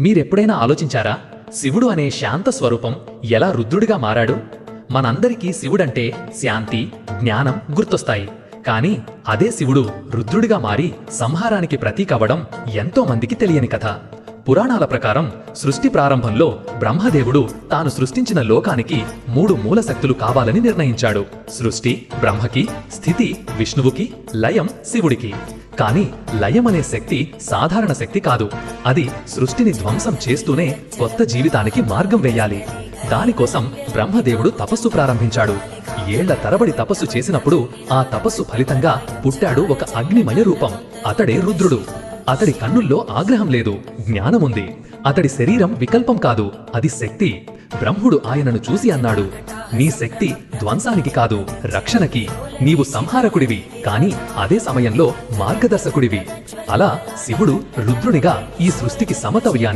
మీరెప్పుడైనా ఆలోచించారా? శివుడు అనే శాంత స్వరూపం ఎలా రుద్రుడిగా మారాడు? మనందరికీ శివుడంటే శాంతి జ్ఞానం గుర్తొస్తాయి. కానీ అదే శివుడు రుద్రుడిగా మారి సంహారానికి ప్రతీక అవ్వడం ఎంతో మందికి తెలియని కథ. పురాణాల ప్రకారం సృష్టి ప్రారంభంలో బ్రహ్మదేవుడు తాను సృష్టించిన లోకానికి మూడు మూల శక్తులు కావాలని నిర్ణయించాడు. సృష్టి బ్రహ్మకి స్థితి విష్ణువుకి లయం శివుడికి. కానీ లయం అనే శక్తి సాధారణ శక్తి కాదు. అది సృష్టిని ధ్వంసం చేస్తూనే కొత్త జీవితానికి మార్గం వేయాలి. దానికోసం బ్రహ్మదేవుడు తపస్సు ప్రారంభించాడు. ఏళ్ళ తరబడి తపస్సు చేసినప్పుడు ఆ తపస్సు ఫలితంగా పుట్టాడు ఒక అగ్నిమయ రూపం. అతడే రుద్రుడు. అతడి కన్నుల్లో ఆగ్రహం లేదు జ్ఞానముంది అతడి శరీరం వికల్పం కాదు అది శక్తి. బ్రహ్ముడు ఆయనను చూసి అన్నాడు నీ శక్తి ధ్వంసానికి కాదు రక్షణకి. నీవు సంహారకుడివి కాని అదే సమయంలో మార్గదర్శకుడివి. అలా శివుడు రుద్రునిగా ఈ సృష్టికి సమతవ్యాన్ని